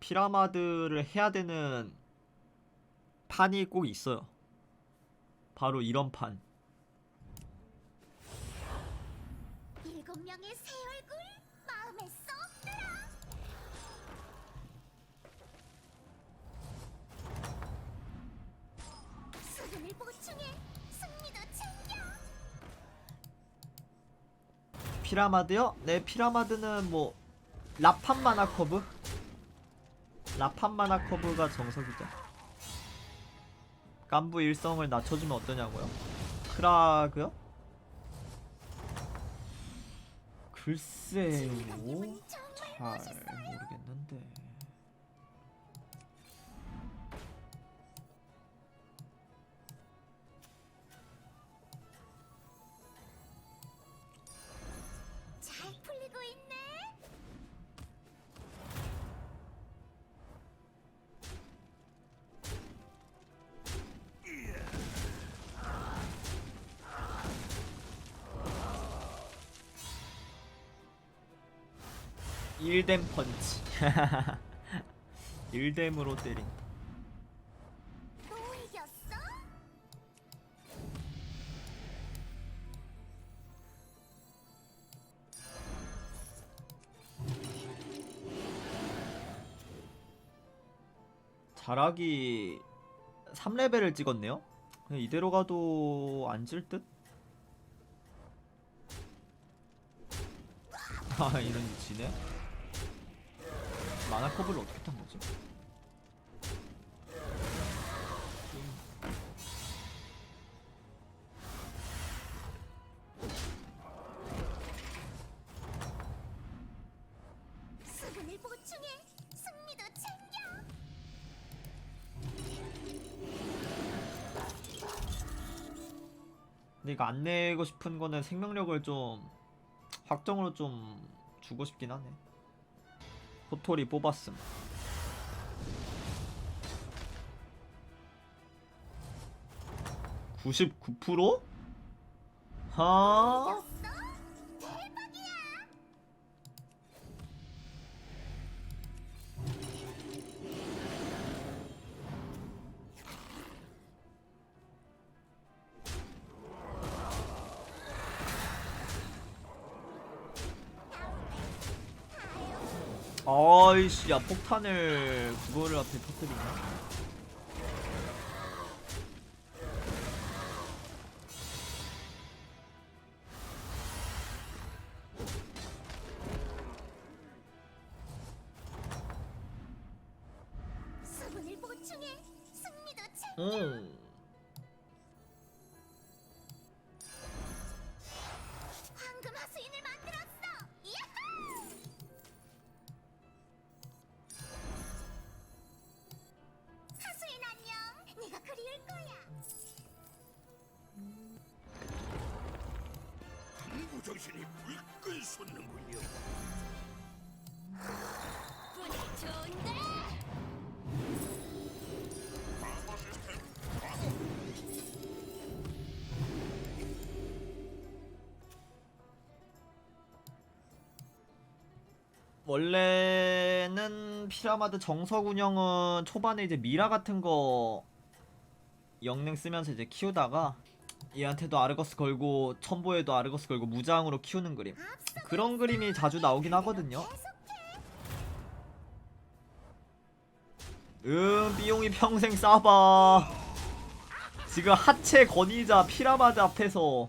피라마드를 해야 되는 판이 꼭 있어요. 바로 이런 판. 일곱 명의 새 얼굴 마음에 쏙 들어. 수분을 보충해 승리도 챙겨. 피라마드요? 네, 피라마드는 뭐 라판 마나 커브? 라판 마나 커브가 정석이죠. 깐부 일성을 낮춰주면 어떠냐고요? 크라그요? 글쎄요. 잘. 모르겠는데. 1뎀 펀치 1뎀 으로 때린 자락이 3레벨을 찍었네요? 그냥 이대로 가도 안 질 듯? 아 이런 지네? 마나 커브를 어떻게 탄 거지? 수분을 보충해 승리도 챙겨. 근데 이거 안 내고 싶은 거는 생명력을 좀 확정으로 좀 주고 싶긴 하네 호토리 뽑았음 99%? 하? 이겼어? 대 야 폭탄을 그거를 앞에 터뜨리네 수분을 보충해 승리도 챙겨. 응 원래는 피라마드 정석 운영은 초반에 이제 미라 같은 거 영능 쓰면서 이제 키우다가 얘한테도 아르거스 걸고 첨보에도 아르거스 걸고 무장으로 키우는 그림. 그런 그림이 자주 나오긴 하거든요. 음 비용이 평생 싸봐. 지금 하체 건의자 피라마드 앞에서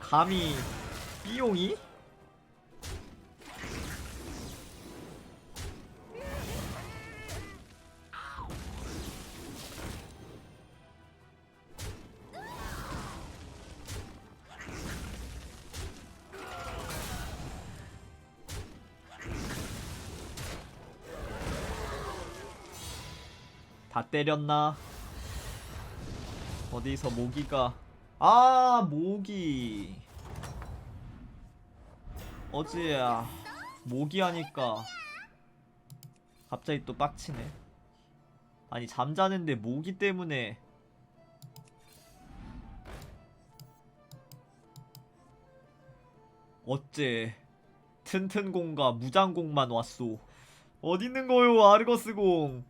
감히 비용이? 다 때렸나? 어디서 모기가? 아 모기. 어제야. 모기 하니까 갑자기 또 빡치네. 아니 잠자는데 모기 때문에. 어째 튼튼공과 무장공만 왔소. 어디 있는 거요 아르거스 공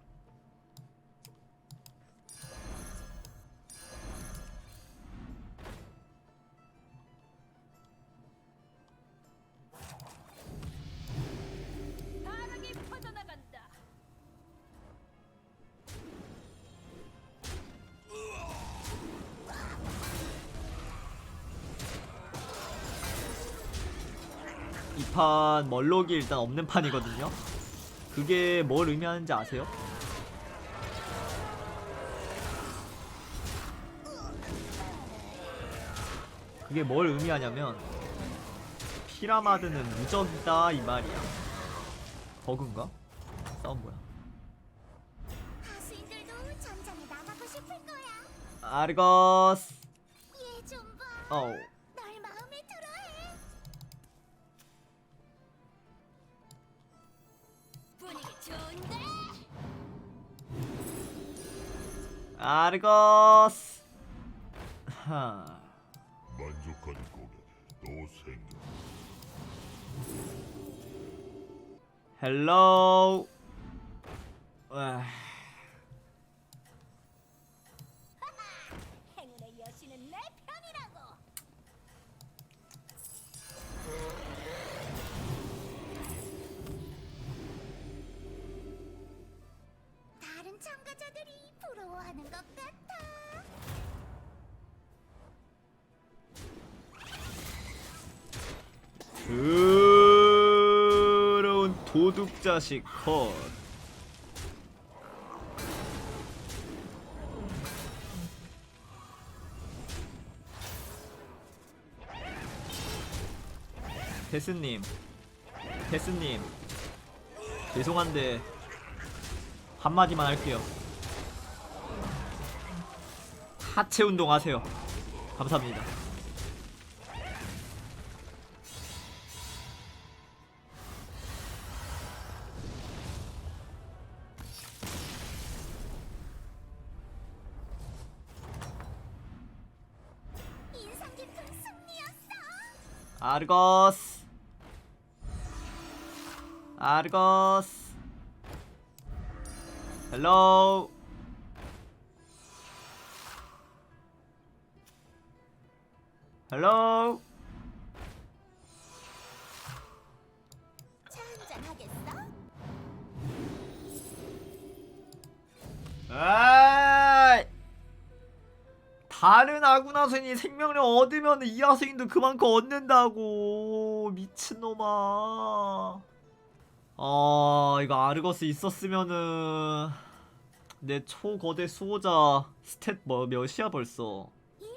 판 멀록이 일단 없는 판이거든요 그게 뭘 의미하는지 아세요? 그게 뭘 의미하냐면 피라마드는 무적이다 이 말이야 버그인가? 싸움 뭐야. 아르거스. 어우 아르거스. 하 만족한 고객 또 생겨. 헬로우 아, 도둑 자식 컷. 데스님, 데스님, 죄송한데 한마디만 할게요. 하체 운동 하세요. 감사합니다. 아르거스 아르거스 헬로우 헬로우 다른 아구나선이 생명력 얻으면 이 하수인도 그만큼 얻는다고. 미친놈아. 아 이거 아르거스 있었으면은 내 초거대 수호자 스탯 뭐 몇이야 벌써? 1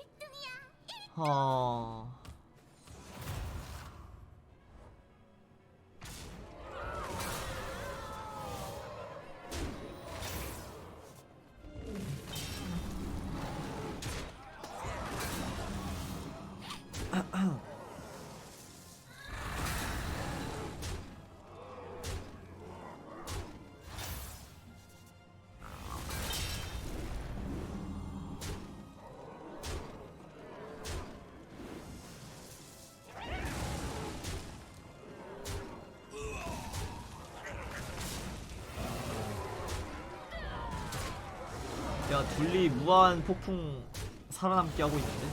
야. 둘리 무한 폭풍 살아남게 하고 있는데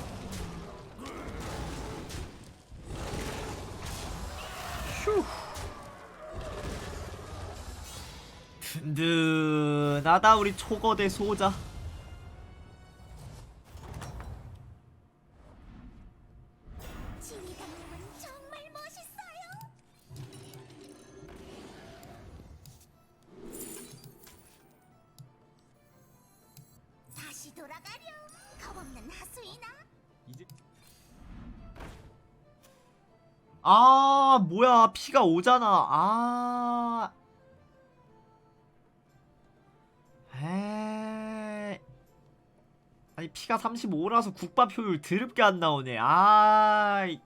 휴 든든하다 우리 초거대 수호자 돌아가렴. 겁없는 하수인아. 이제 아 뭐야. 피가 오잖아. 아. 에이. 아니 피가 35라서 국밥 효율 드럽게 안 나오네. 아이.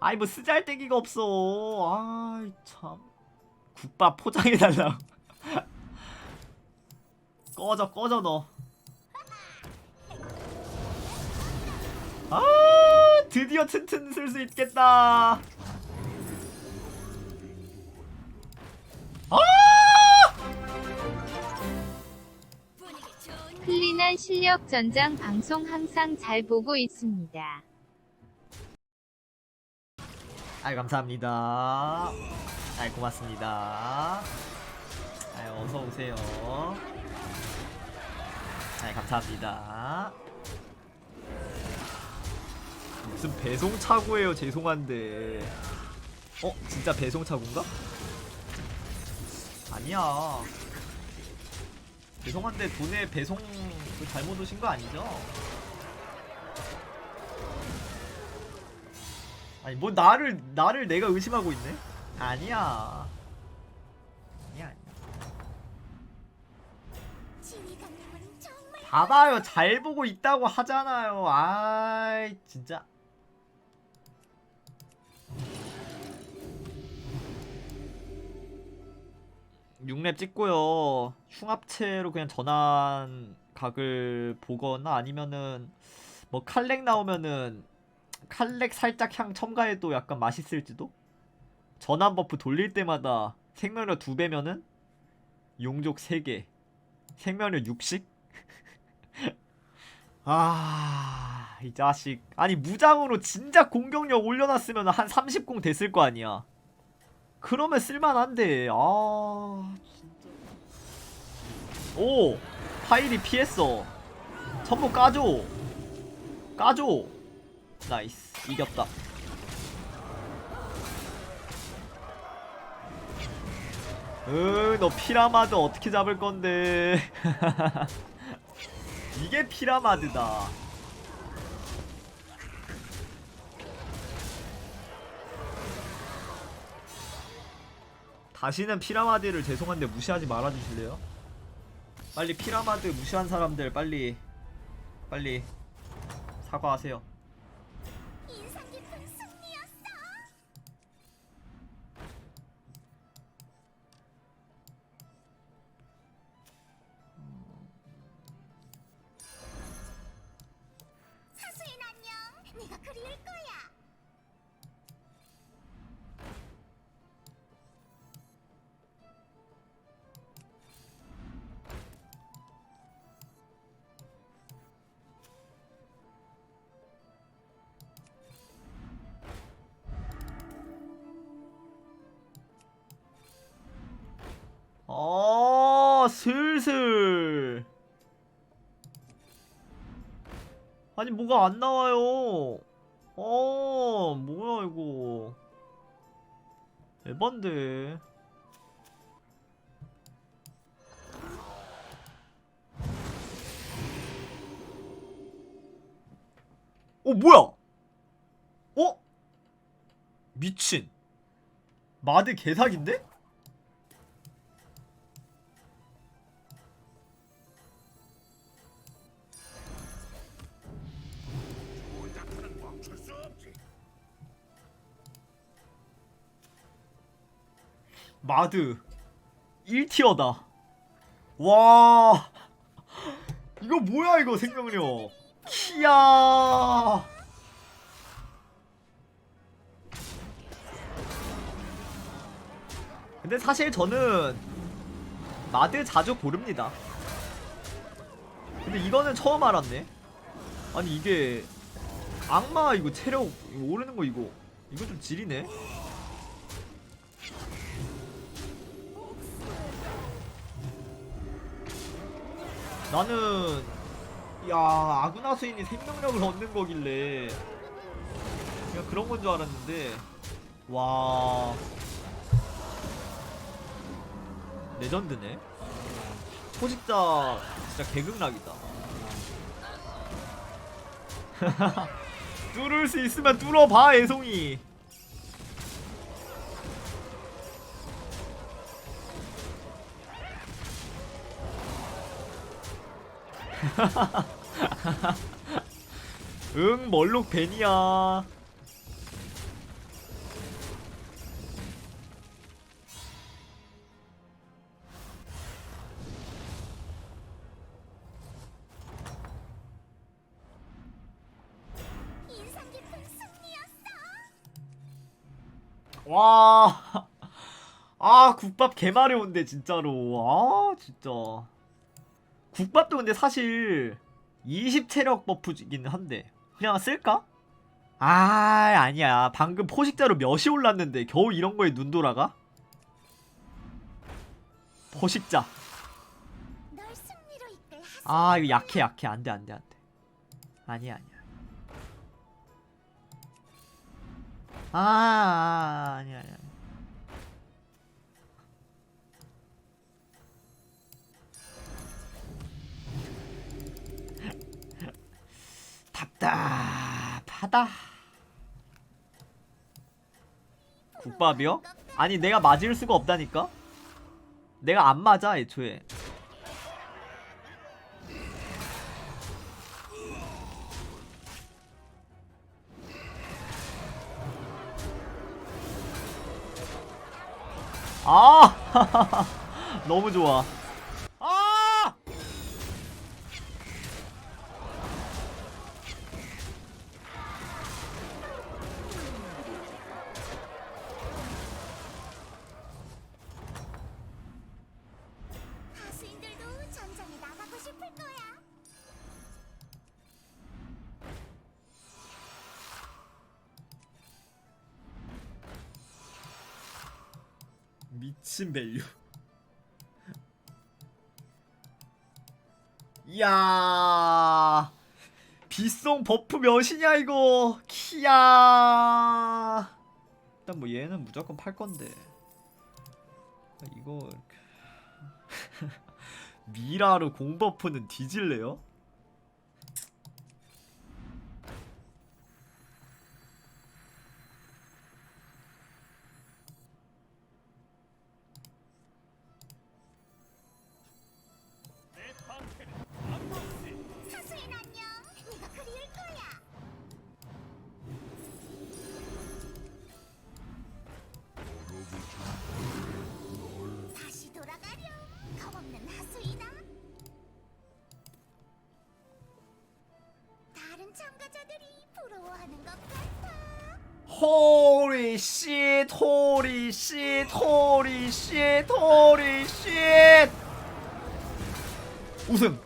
아이 뭐 쓰잘데기가 없어. 아이 참. 국밥 포장해달라 꺼져 꺼져 너. 아 드디어 튼튼 쓸 수 있겠다. 아! 클린한 실력 전장 방송 항상 잘 보고 있습니다. 아유 감사합니다. 아유 고맙습니다. 아유 어서 오세요. 아이 감사합니다. 무슨 배송 차고예요? 죄송한데. 어 진짜 배송 차고인가? 아니야. 죄송한데 돈에 배송 그 잘못 오신 거 아니죠? 아니 뭐 나를 나를 내가 의심하고 있네? 아니야. 봐봐요 잘 보고 있다고 하잖아요. 아이 진짜. 육렙 찍고요. 흉합체로 그냥 전환 각을 보거나 아니면은 뭐 칼렉 나오면은 칼렉 살짝 향 첨가해도 약간 맛있을지도? 전환 버프 돌릴 때마다 생명력 2배면은 용족 3개 생명력 60? 아, 이 자식. 아니, 무장으로 진짜 공격력 올려놨으면 한 30공 됐을 거 아니야. 그러면 쓸만한데, 아, 진짜. 오! 파일이 피했어. 전부 까줘. 까줘. 나이스. 이겼다. 응, 너 피라마드 어떻게 잡을 건데. 이게 피라마드다. 다시는 피라마드를 죄송한데 무시하지 말아 주실래요? 빨리 피라마드 무시한 사람들 빨리 빨리 사과하세요. 슬슬. 아니 뭐가 안 나와요. 어 뭐야 이거. 에반데. 어 뭐야? 어? 미친. 마드 개사기인데? 마드. 1티어다. 와. 이거 뭐야 이거 생명력. 키야. 근데 사실 저는 마드 자주 고릅니다. 근데 이거는 처음 알았네. 아니 이게 악마 이거 체력 이거 오르는 거 이거 이거 좀 지리네 나는 야 아구나 수인이 생명력을 얻는 거길래 그냥 그런 건 줄 알았는데 와. 레전드네? 포식자 진짜 개극락이다. 뚫을 수 있으면 뚫어봐 애송이 응 멀록 벤이야 인상 깊은 승리였어. 와. 아, 국밥 개마려운데 진짜로. 아, 진짜. 국밥도 근데 사실 20 체력 버프이긴 한데 그냥 쓸까? 아 아니야. 방금 포식자로 몇이 올랐는데 겨우 이런 거에 눈 돌아가? 포식자. 아 이거 약해 약해. 안돼 안돼 안돼. 아니야 아니야. 아, 아 아니야 아니야 답답하다. 국밥이요? 아니 내가 맞을 수가 없다니까? 내가 안 맞아 애초에. 아! 너무 좋아. 아 밸류. 이야 비송 버프 몇이냐 이거? 키야. 일단 뭐 얘는 무조건 팔 건데. 이거 미라로 공버프는 뒤질래요? 호리 씨, 호리 씨, 호리 씨, 호리 씨. 우승.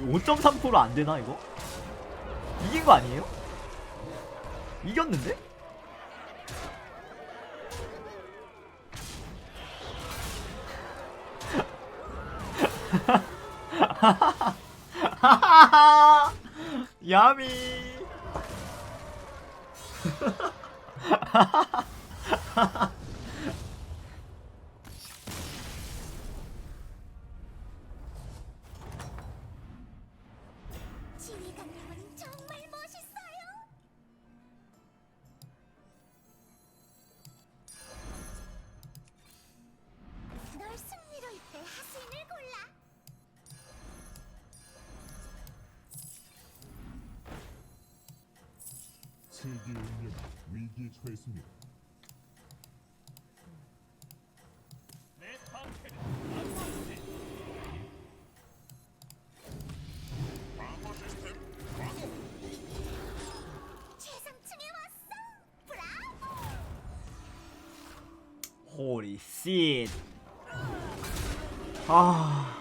이거 5.3%안 되나 이거? 이긴 거 아니에요? 이겼는데? 야미. 위기에 처했습니다. 최상층에 왔어. 브라보. 호리 씨. 아.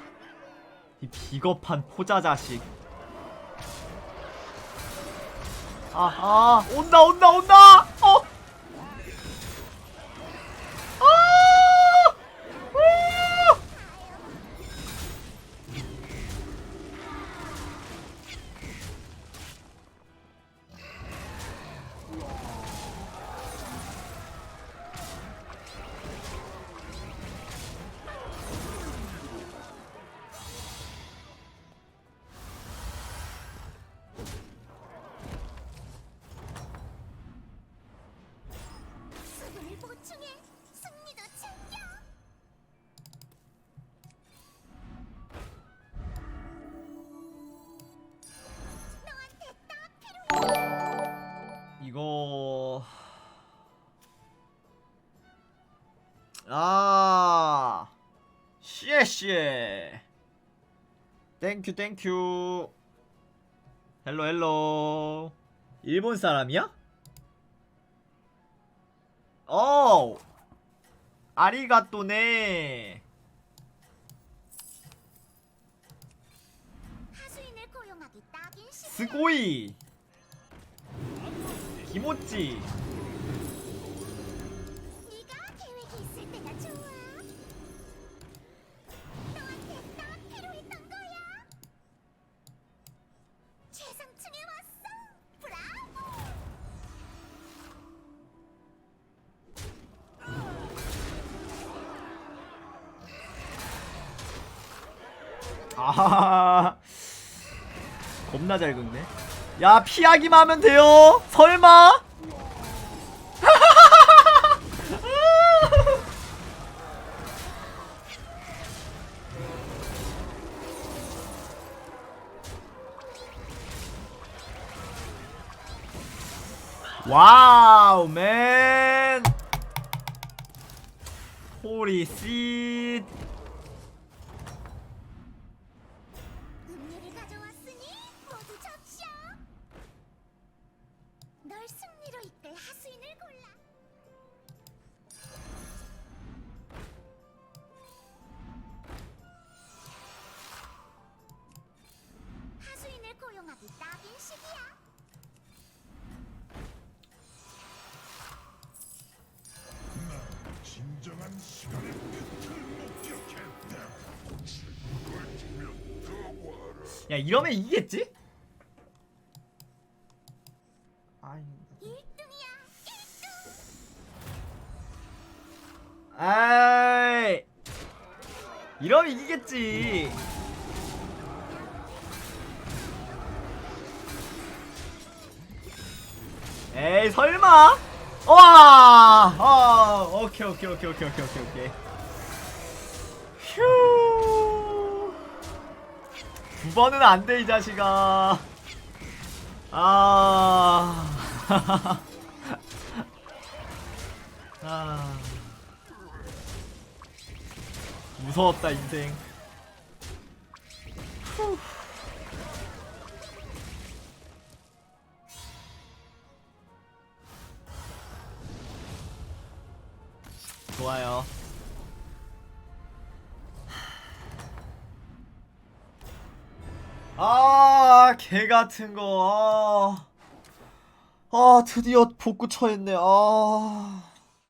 이 비겁한 포자 자식. 아, 아, 온다, 온다, 온다! 씨에씨에 땡큐 땡큐 헬로 헬로 일본 사람이야? 어 아리가또네. 스고이. 기모찌 아 겁나 잘 긁네. 야 피하기만 하면 돼요. 설마? 와우 맨. 호리 씨 고용하기 딱인 시기야. 진정한 시간의 끝을 목격했다. 죽을 주면 더 와라. 야 이러면 이기겠지? 아이 1등이야. 1등. 아이 이러면 이기겠지 와. 아, 오케이 오케이 오케이 오케이 오케이 오케이 오케이. 휴 두 번은 안 돼 이 자식아. 아. 아. 무서웠다 인생. 후. 좋아요 아, 개 같은 거. 아, 아 드디어 복구 처했네. 아.